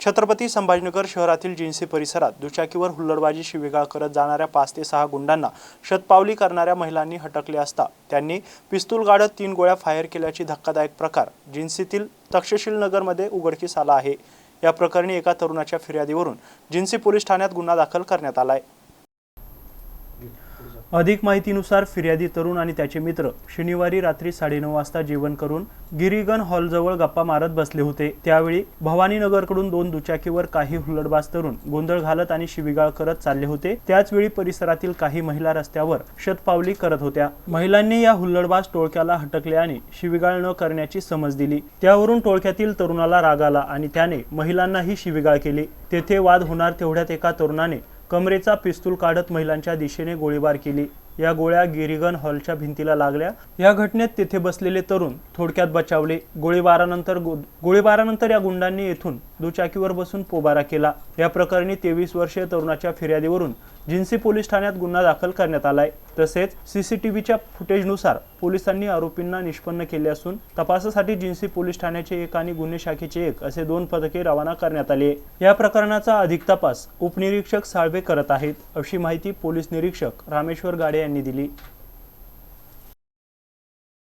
छत्रपती संभाजीनगर शहरातील जिन्सी परिसरात दुचाकीवर हुल्लडबाजी शिवेगाळ करत जाणाऱ्या पाच ते सहा गुंडांना शतपावली करणाऱ्या महिलांनी हटकले असता. त्यांनी पिस्तूल गाडत तीन गोळ्या फायर केल्याची धक्कादायक प्रकार जिन्सीतील तक्षशील नगरमध्ये उघडकीस आला आहे. या प्रकरणी एका तरुणाच्या फिर्यादीवरून जिन्सी पोलीस ठाण्यात गुन्हा दाखल करण्यात आला आहे अधिक माहितीनुसार फिर्यादी तरुण आणि त्याचे मित्र शनिवारी रात्री साडेनऊ वाजता जेवण करून गिरिगन हॉलजवळ गप्पा मारत बसले होते. त्यावेळी भवानीनगरकडून दोन दुचाकीवर काही हुल्लडबाज तरुण गोंधळ घालत आणि शिवीगाळ करत चालले होते. त्याचवेळी परिसरातील काही महिला रस्त्यावर शतपावली करत होत्या. महिलांनी या हुल्लडबाज टोळक्याला हटकले आणि शिवीगाळ न करण्याची समज दिली. त्यावरून टोळक्यातील तरुणाला राग आला आणि त्याने महिलांनाही शिवीगाळ केली. तेथे वाद होणार तेवढ्यात एका तरुणाने कमरेचा पिस्तूल काढत महिलांच्या दिशेने गोळीबार केली. या गोळ्या गिरिगन हॉलच्या भिंतीला लागल्या. या घटनेत तेथे बसलेले तरुण थोडक्यात बचावले. गोळीबारानंतर गोळीबारानंतर या गुंडांनी येथून दुचाकीवर बसून पोबारा केला. या प्रकरणी तेवीस वर्षीय तरुणाच्या फिर्यादीवरून जिन्सी पोलीस ठाण्यात गुन्हा दाखल करण्यात आलाय. तसेच सीसीटीव्हीच्या फुटेजनुसार पोलिसांनी आरोपींना निष्पन्न केले असून तपासासाठी जिन्सी पोलीस ठाण्याचे एक आणि गुन्हे शाखेचे एक असे दोन पथके रवाना करण्यात आले. या प्रकरणाचा अधिक तपास उपनिरीक्षक साळवे करत आहेत अशी माहिती पोलीस निरीक्षक रामेश्वर गाडे यांनी दिली.